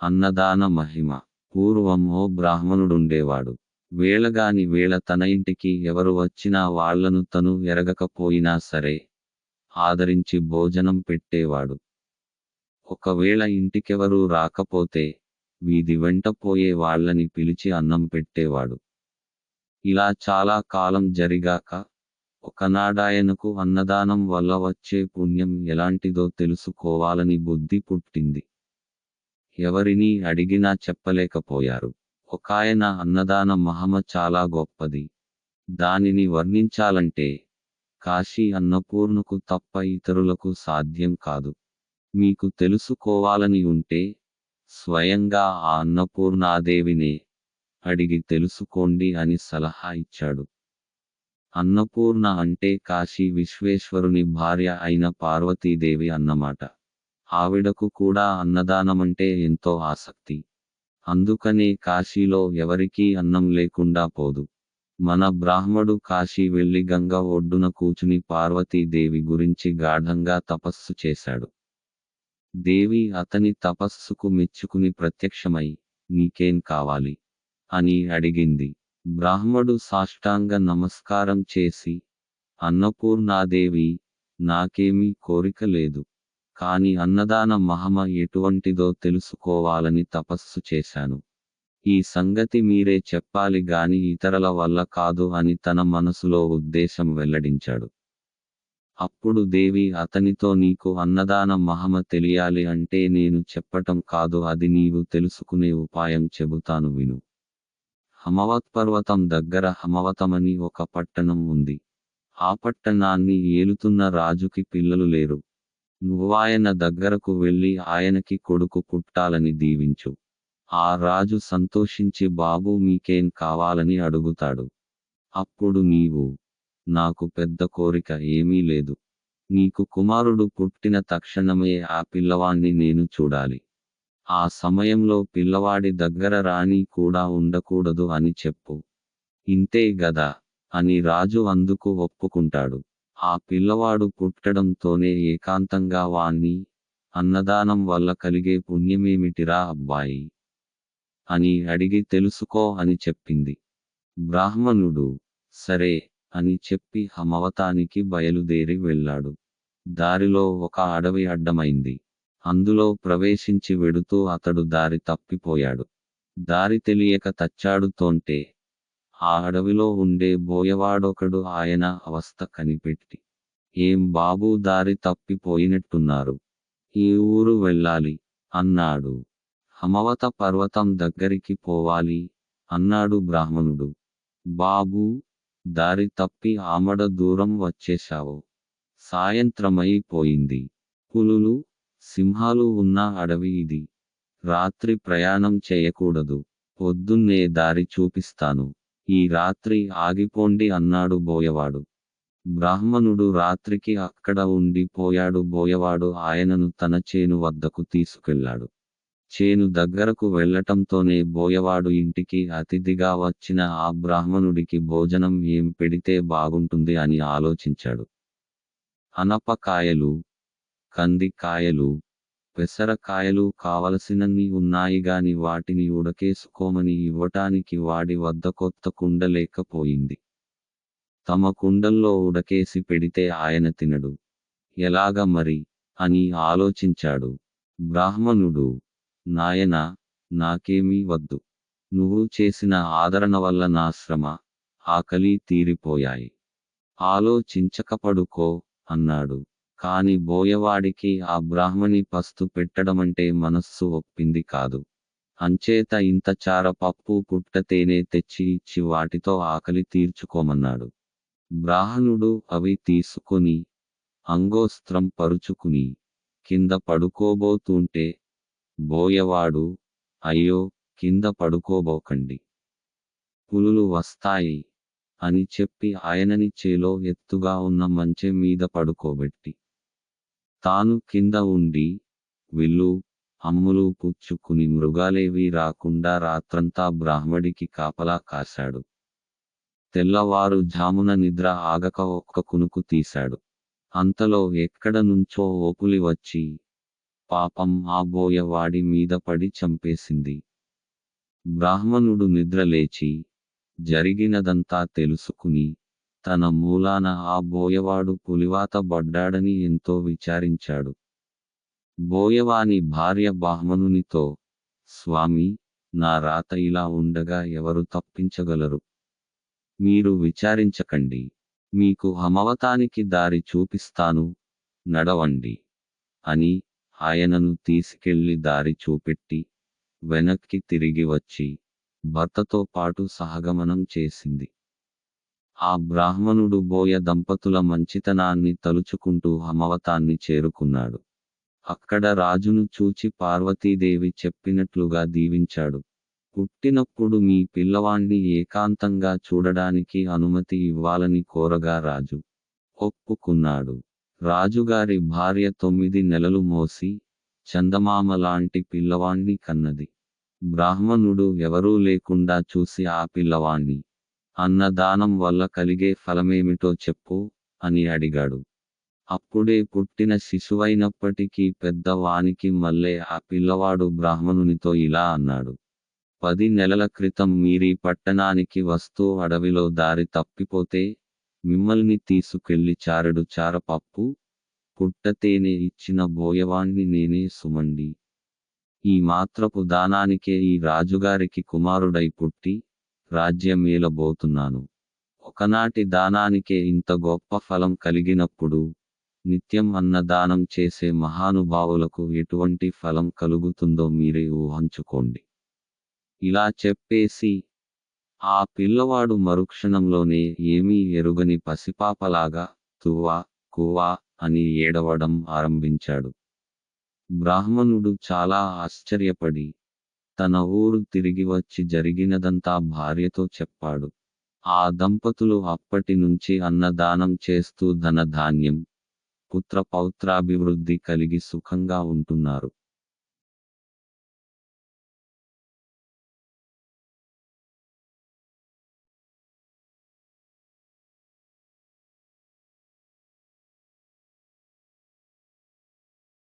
అన్నదాన మహిమ. పూర్వం ఓ బ్రాహ్మణుడుండేవాడు. వేళగాని వేళ తన ఇంటికి ఎవరు వచ్చినా వాళ్ళను తను ఎరగకపోయినా సరే ఆదరించి భోజనం పెట్టేవాడు. ఒకవేళ ఇంటికెవరూ రాకపోతే వీధి వెంట పోయే వాళ్ళని పిలిచి అన్నం పెట్టేవాడు. ఇలా చాలా కాలం జరిగాక ఒకనాడాయనకు అన్నదానం వల్ల వచ్చే పుణ్యం ఎలాంటిదో తెలుసుకోవాలని బుద్ధి పుట్టింది. ఎవరినీ అడిగినా చెప్పలేకపోయారు. ఒకాయన అన్నదాన మహమ చాలా గొప్పది. దానిని వర్ణించాలంటే కాశీ అన్నపూర్ణకు తప్ప ఇతరులకు సాధ్యం కాదు. మీకు తెలుసుకోవాలని ఉంటే స్వయంగా ఆ అన్నపూర్ణాదేవినే అడిగి తెలుసుకోండి అని సలహా ఇచ్చాడు. అన్నపూర్ణ అంటే కాశీ విశ్వేశ్వరుని భార్య అయిన పార్వతీదేవి అన్నమాట. ఆవిడకు కూడా అన్నదానమంటే ఎంతో ఆసక్తి. అందుకనే కాశీలో ఎవరికీ అన్నం లేకుండా పోదు. మన బ్రాహ్మడు కాశీ వెళ్ళి గంగ ఒడ్డున కూచుని పార్వతీదేవి గురించి గాఢంగా తపస్సు చేశాడు. దేవి అతని తపస్సుకు మెచ్చుకుని ప్రత్యక్షమై నీకేం కావాలి అని అడిగింది. బ్రాహ్మడు సాష్టాంగ నమస్కారం చేసి అన్నపూర్ణాదేవి నాకేమీ కోరిక లేదు. కాని అన్నదాన మహమ ఎటువంటిదో తెలుసుకోవాలని తపస్సు చేశాను. ఈ సంగతి మీరే చెప్పాలి గాని ఇతరుల వల్ల కాదు అని తన మనసులో ఉద్దేశం వెల్లడించాడు. అప్పుడు దేవి అతనితో నీకు అన్నదాన మహమ తెలియాలి అంటే నేను చెప్పటం కాదు అది నీవు తెలుసుకునే ఉపాయం చెబుతాను విను. హమవత్ పర్వతం దగ్గర హమవతమని ఒక పట్టణం ఉంది. ఆ పట్టణాన్ని ఏలుతున్న రాజుకి పిల్లలు లేరు. నువ్వాయన దగ్గరకు వెళ్ళి ఆయనకి కొడుకు పుట్టాలని దీవించు. ఆ రాజు సంతోషించి బాబు మీకేం కావాలని అడుగుతాడు. అప్పుడు నీవు నాకు పెద్ద కోరిక ఏమీ లేదు. నీకు కుమారుడు పుట్టిన తక్షణమే ఆ పిల్లవాణ్ణి నేను చూడాలి. ఆ సమయంలో పిల్లవాడి దగ్గర రాణి కూడా ఉండకూడదు అని చెప్పు. ఇంతే గదా అని రాజు అందుకు ఒప్పుకుంటాడు. ఆ పిల్లవాడు పుట్టడంతోనే ఏకాంతంగా వాణ్ణి అన్నదానం వల్ల కలిగే పుణ్యమేమిటిరా అబ్బాయి? అని అడిగి తెలుసుకో అని చెప్పింది. బ్రాహ్మణుడు సరే అని చెప్పి హమవతానికి బయలుదేరి వెళ్ళాడు. దారిలో ఒక అడవి అడ్డమైంది. అందులో ప్రవేశించి వెడుతూ అతడు దారి తప్పిపోయాడు. దారి తెలియక తచ్చాడుతోంటే ఆ అడవిలో ఉండే బోయవాడొకడు ఆయన అవస్థ కనిపెట్టి ఏం బాబూ దారి తప్పిపోయినట్టున్నారు. ఈ ఊరు వెళ్ళాలి అన్నాడు. హమవత పర్వతం దగ్గరికి పోవాలి అన్నాడు బ్రాహ్మణుడు. బాబూ దారి తప్పి ఆమడ దూరం వచ్చేశావు. సాయంత్రమైపోయింది పులులు సింహాలు ఉన్న అడవి ఇది. రాత్రి ప్రయాణం చేయకూడదు. పొద్దున్నే దారి చూపిస్తాను. ఈ రాత్రి ఆగిపోండి అన్నాడు బోయవాడు. బ్రాహ్మణుడు రాత్రికి అక్కడ ఉండి పోయాడు. బోయవాడు ఆయనను తన చేను వద్దకు తీసుకెళ్ళాడు చేను దగ్గరకు వెళ్ళటంతోనే బోయవాడు ఇంటికి అతిథిగా వచ్చిన ఆ బ్రాహ్మణుడికి భోజనం ఏం పెడితే బాగుంటుంది అని ఆలోచించాడు. అనపకాయలు కందికాయలు పెసరకాయలు కావలసినన్ని ఉన్నాయి గాని వాటిని ఉడకేసుకోమని ఇవ్వటానికి వాడి వద్ద కొత్త కుండ లేకపోయింది. తమ కుండల్లో ఉడకేసి పెడితే ఆయన తినడు. ఎలాగ మరి? అని ఆలోచించాడు. బ్రాహ్మణుడు నాయన నాకేమీ వద్దు. నువ్వు చేసిన ఆదరణ వల్ల నా శ్రమ ఆకలి తీరిపోయాయి. ఆలోచించకపడుకో అన్నాడు. కాని బోయవాడికి ఆ బ్రాహ్మణి పస్తు పెట్టడమంటే మనస్సు ఒప్పింది కాదు. అంచేత ఇంత చార పప్పు పుట్ట తేనె తెచ్చి ఇచ్చి వాటితో ఆకలి తీర్చుకోమన్నాడు. బ్రాహ్మణుడు అవి తీసుకొని అంగోస్త్రం పరుచుకుని కింద పడుకోబోతుంటే బోయవాడు అయ్యో కింద పడుకోబోకండి. పులులు వస్తాయి అని చెప్పి ఆయనని చేలో ఎత్తుగా ఉన్న మంచె మీద పడుకోబెట్టి తాను కింద ఉండి విల్లు అమ్ములు పుచ్చుకుని మృగాలేవి రాకుండా రాత్రంతా బ్రాహ్మడికి కాపలా కాశాడు. తెల్లవారు జామున నిద్ర ఆగక ఒక్క కునుకు తీశాడు. అంతలో ఎక్కడ నుంచో ఓపులి వచ్చి పాపం ఆ బోయవాడి మీద పడి చంపేసింది. బ్రాహ్మణుడు నిద్రలేచి జరిగినదంతా తెలుసుకుని తన మూలాన ఆ బోయవాడు పులివాత పడ్డాడని ఎంతో విచారించాడు. బోయవాని భార్య బ్రాహ్మణునితో స్వామి నా రాత ఇలా ఉండగా ఎవరు తప్పించగలరు? మీరు విచారించకండి. మీకు హమవతానికి దారి చూపిస్తాను నడవండి అని ఆయనను తీసుకెళ్ళి దారి చూపెట్టి వెనక్కి తిరిగి వచ్చి భర్తతో పాటు సహగమనం చేసింది. ఆ బ్రాహ్మణుడు బోయ దంపతుల మంచితనాన్ని తలుచుకుంటూ హమవతాన్ని చేరుకున్నాడు. అక్కడ రాజును చూచి పార్వతీదేవి చెప్పినట్లుగా దీవించాడు. పుట్టినప్పుడు మీ పిల్లవాణ్ణి ఏకాంతంగా చూడడానికి అనుమతి ఇవ్వాలని కోరగా రాజు ఒప్పుకున్నాడు. రాజుగారి భార్య తొమ్మిది నెలలు మోసి చందమామ లాంటి పిల్లవాణ్ణి కన్నది. బ్రాహ్మణుడు ఎవరూ లేకుండా చూసి ఆ పిల్లవాణ్ణి అన్నదానం వల్ల కలిగే ఫలమేమిటో చెప్పు అని అడిగాడు. అప్పుడే పుట్టిన శిశువైనప్పటికీ పెద్దవానికి మల్లే ఆ పిల్లవాడు బ్రాహ్మణునితో ఇలా అన్నాడు. పది నెలల క్రితం మీరీ పట్టణానికి వస్తూ అడవిలో దారి తప్పిపోతే మిమ్మల్ని తీసుకెళ్ళి చారడు చారపప్పు పుట్టతేనే ఇచ్చిన బోయవాణ్ణి నేనే సుమండి. ఈ మాత్రపు దానానికే ఈ రాజుగారికి కుమారుడై పుట్టి రాజ్యమేలబోతున్నాను ఒకనాటి దానానికే ఇంత గొప్ప ఫలం కలిగినప్పుడు నిత్యం అన్నదానం చేసే మహానుభావులకు ఎటువంటి ఫలం కలుగుతుందో మీరే ఊహించుకోండి. ఇలా చెప్పేసి ఆ పిల్లవాడు మరుక్షణంలోనే ఏమీ ఎరుగని పసిపాపలాగా తువ్వా కువా అని ఏడవడం ఆరంభించాడు. బ్రాహ్మణుడు చాలా ఆశ్చర్యపడి తన ఊరు తిరిగి వచ్చి జరిగినదంతా భార్యతో చెప్పాడు. ఆ దంపతులు అప్పటి నుంచి అన్నదానం చేస్తూ ధనధాన్యం పుత్ర పౌత్రాభివృద్ధి కలిగి సుఖంగా ఉంటున్నారు.